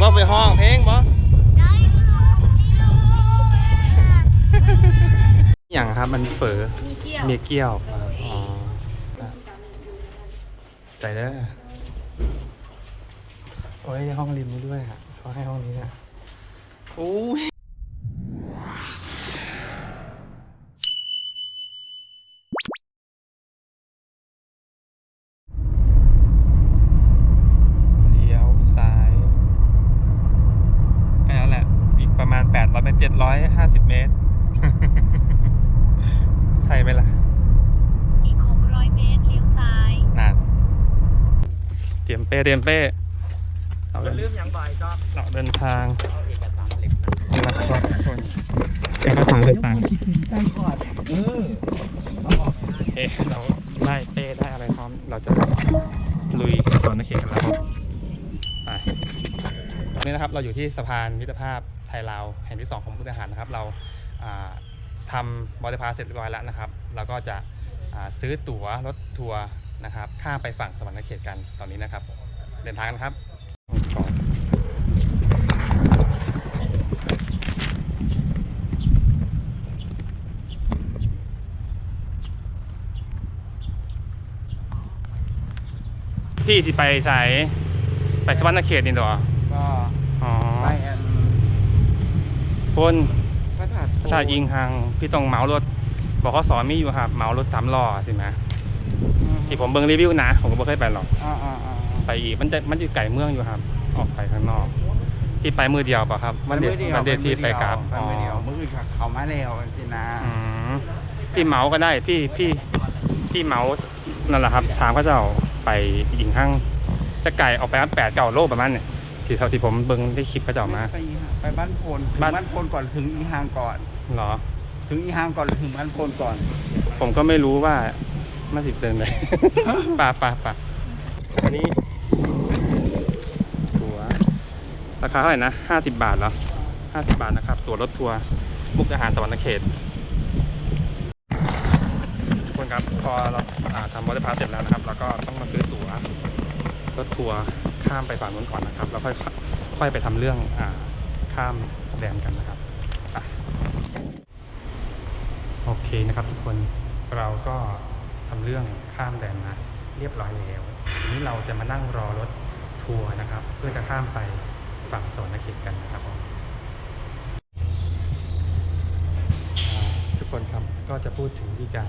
บ่ไปห้องเพลงบ่ได้ก็ลงที่ลงอย่างครับมันเฝอมีเกี่ยวเมียเกี้ยวครับอ๋อใจเด้อโอ้ยห้องริมนี้ด้วยอะเขาให้ห้องนี้เนี่ยโอ้ยเลี้ยวซ้ายใกล้แล้วแหละ อีกประมาณ800เป็น750 เมตร ใช่ไหมล่ะ อีก 600 เมตรเลี้ยวซ้าย นานเตรียมเป้เตรียมเป้เราอย่าเดินลืมอย่างบ่อยก็เราเดินทางเอาเอกสารเล็กนี่นะครับทุกคนเอกสารต่างใต้ก่อนเออๆเอ๊ะเราได้เป้ได้อะไรพร้อม เราจะลุยสวนนักเขียนกันแล้วไปตอนนี้นะครับเราอยู่ที่สะพานมิตรภาพไทยลาวแห่งที่สองของพุทธหารนะครับ เราอ่าทำบอดี้พาสเสร็จเรียบร้อยแล้วนะครับ เราก็จะอ่าซื้อตั๋วรถทัวร์นะครับ ข้ามไปฝั่งสวรรค์เขตกันตอนนี้นะครับ เดินทางกันครับพี่ที่ไปสายไปสวรรค์เขตนี่เหรอก็อ๋อไปอันพนพระธาตุพระธาตุอิงหังพี่ต้องเหมารถ บอกเขาสอนมีอยู่ครับเหมารถสามล้อสิไหมที่ผมเบิ่งรีวิวนะ ผมก็ไม่เคยไปหรอกอ่าอ่าอ่า ไปอีกมันจะมันอยู่ไก่เมืองอยู่ครับ ออกไปข้างนอกที่ไปมือเดียวเปล่ะครับวันเดียววันเดียวที่ไปกราบไปอ๋อมือเดียวมืออื่นเขามาแล้วสินะอืมพี่เหมาก็ได้พี่พี่พี่เหมานั่นแหละครับถามเขาเจ้าไปอิงหังจะไก่ออกไปอันแปดเก้าโลประมาณเนี่ยที่เท่าที่ผมเบิ่งได้คลิปเขาเจ้ามา ไปอีห่างไปบ้านโพนถึงบ้านบ้านโพนก่อนถึงอีหางก่อนเหรอ ถึงอีหางก่อนหรือถึงบ้านโพนก่อน ผมก็ไม่รู้ว่ามาสิบเซนเลยป่าป่าป่าอันนี้ตั๋ว ราคาเท่าไหร่นะห้าสิบาทเหรอห้าสิบาทนะครับ ตั๋วรถทัวร์มุกดาหารสวรรค์เขตทุกคนครับพอเราทำมอเตอร์พาสเสร็จแล้วนะครับ เราก็ต้องมาซื้อตั๋วรถทัวร์ข้ามไปฝั่งนู้นก่อนนะครับ แล้วค่อยค่อยไปทำเรื่องอ่าข้ามแดนกันนะครับอโอเคนะครับ ทุกคนเราก็ทำเรื่องข้ามแดนมาเรียบร้อยแล้วทีนี้เราจะมานั่งรอรถทัวร์นะครับ เพื่อจะข้ามไป ฝั่งสวนนเขตกันนะครับผมทุกคนครับก็จะพูดถึงวิธีการ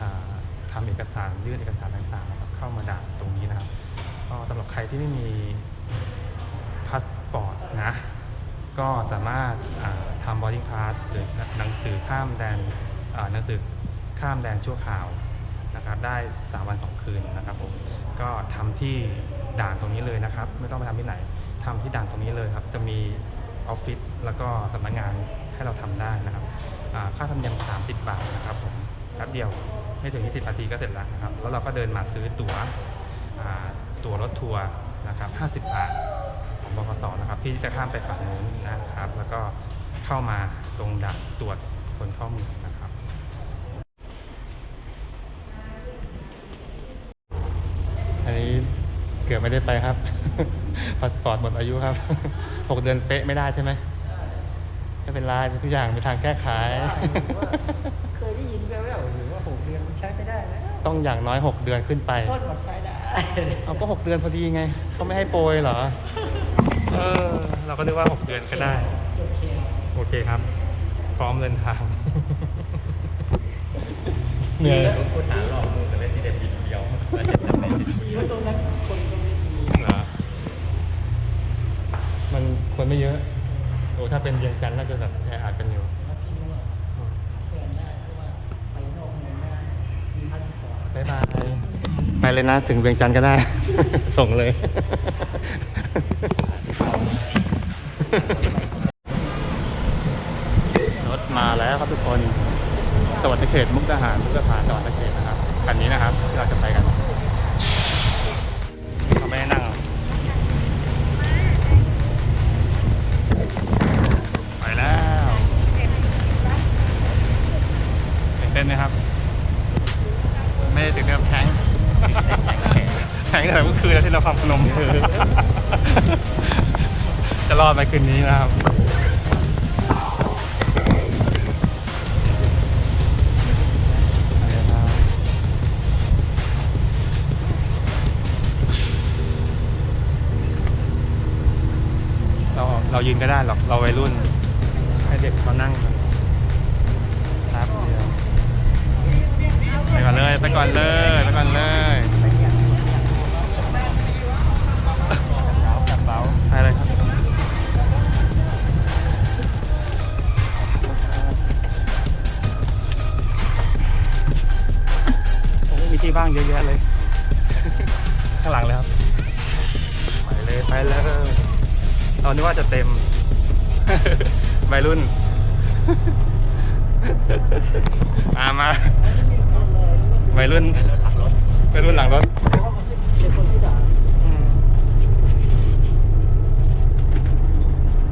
อ่าทำเอกสารยื่นเอกสารต่างๆนะครับเข้ามาด่านตรงนี้นะครับก็สำหรับใครที่ไม่มีพาสปอร์ตนะก็สามารถทำบอดี้พาสหรือหนังสือข้ามแดนหนังสือข้ามแดนชั่วคราวนะครับได้ 3 วัน 2 คืนนะครับผมก็ทำที่ด่านตรงนี้เลยนะครับ ไม่ต้องไปทำที่ไหน ทำที่ด่านตรงนี้เลยครับ จะมีออฟฟิศแล้วก็สำนักงานให้เราทำได้นะครับค่าธรรมเนียม 30 บาทนะครับผมแป๊บเดียวไม่ถึง 20นาทีก็เสร็จแล้วนะครับ แล้วเราก็เดินมาซื้อตั๋วตั๋วรถทัวร์นะครับ 50 บาทของบกสนะครับ ที่จะข้ามไปฝั่งนู้นนะครับ แล้วก็เข้ามาตรงด่านตรวจคนเข้าเมืองนะครับอันนี้เกือบไม่ได้ไปครับ พาสปอร์ตหมดอายุครับ หกเดือนเป๊ะไม่ได้ใช่ไหมไม่เป็นไรทุกอย่างมีทางแก้ไข เคยได้ยินแว่วๆหรือว่าหกเดือนมันใช้ไม่ได้แล้ว ต้องอย่างน้อยหกเดือนขึ้นไป ต้นบอกใช้ได้ เอาก็หกเดือนพอดีไง เขาไม่ให้โปรยเหรอ เออ เราก็นึกว่าหกเดือนก็ได้ โอเค โอเคครับ พร้อมเดินทาง เหนื่อย คนหาหลอก ไม่เยอะ โอ้ถ้าเป็นเวียงจันทร์น่าจะแบบแออัดกันอยู่แล้วพี่นวดแฟนได้เพราะว่าไปนอกเมืองไม่ได้มีพาสปอร์ตบ๊ายบายไปเลยนะถึงเวียงจันทร์ก็ได้ ส่งเลย รถมาแล้วครับทุกคน สวัสดิเขตมุกดาหารมุกดาหารสวัสดิเขตนะครับคันนี้นะครับที่เราจะไปกัน แทงตั้งแต่เมื่อคืนแล้วที่เราทำพนมมือจจะรอดไหมคืนนี้นะครับ เราเรายืนก็ได้หรอก เราวัยรุ่น ให้เด็กเขานั่งกันครับเดียวไปก่อนเลย ไปก่อนเลย ไปก่อนเลย ไปเลยครับโอ้มีที่ว่างเยอะแยะเลย ข้างหลังเลยครับ ไปเลยไปเลยเรานึกว่าจะเต็มวัยรุ่น มามาวัยรุ่นวัยรุ่นหลังรถ เป็นคนที่ด่า อืม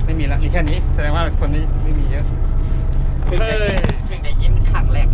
ไม่มีละมีแค่นี้ แสดงว่าคนนี้ไม่มีเยอะ เพิ่งได้เพิ่งได้ยินครั้งแรก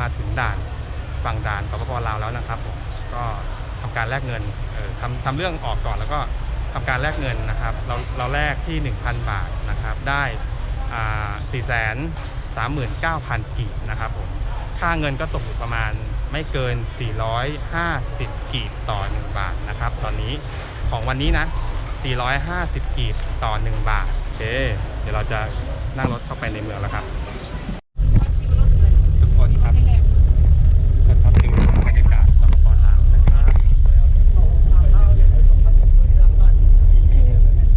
มาถึงด่านฝั่งด่านสปปลาวแล้วนะครับผมก็ทำการแลกเงินเออทำทำเรื่องออกก่อนแล้วก็ทำการแลกเงินนะครับ เราเราแลกที่ 1,000 บาทนะครับ ได้อ่า4 3 9 0 0 0กีบนะครับผมค่าเงินก็ตกอยู่ประมาณไม่เกิน 450 กีบต่อ 1 บาทนะครับ ตอนนี้ของวันนี้นะ 450 กีบต่อ 1 บาทโอเค เดี๋ยวเราจะนั่งรถเข้าไปในเมืองแล้วครับ ทุกคนครับครับดูบรรยากาศสปปลาวนะครับ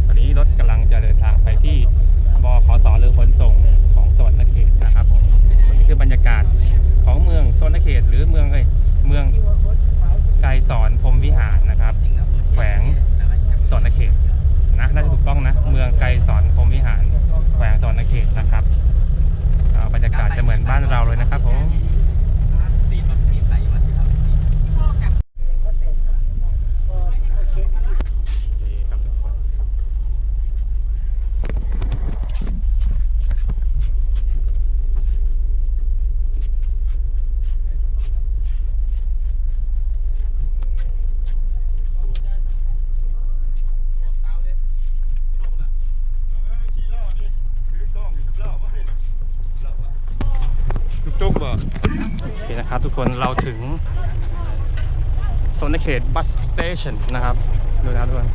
ตอนนี้รถกำลังจะเดินทางไปที่บขสหรือขนส่งของสวรรณเขตนะครับผมส่วนนี้คือบรรยากาศของเมืองสวรรณเขต หรือเมืองเอ้ยเมืองไกรสอนพรหมวิหารนะครับ แขวงสวรรณเขตนะน่าจะถูกต้องนะ เมืองไกรสอนพรหมวิหาร แขวงสวรรณเขตนะครับอ่าบรรยากาศจะเหมือนบ้านเราเลยนะครับผม สีมันสีไหนมาสีทำสี โอเคครับทุกคน โอเคนะครับทุกคนเราถึงโซนเขตบัสสเตชันนะครับ ดูนะทุกคน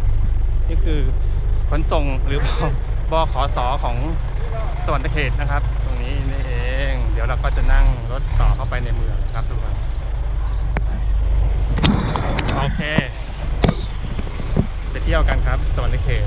นี่คือขนส่งหรือบอขอสอของสวรรณเขตนะครับ ตรงนี้นี่เอง เดี๋ยวเราก็จะนั่งรถต่อเข้าไปในเมืองครับทุกคนโอเค ไปเที่ยวกันครับ สวรรณเขต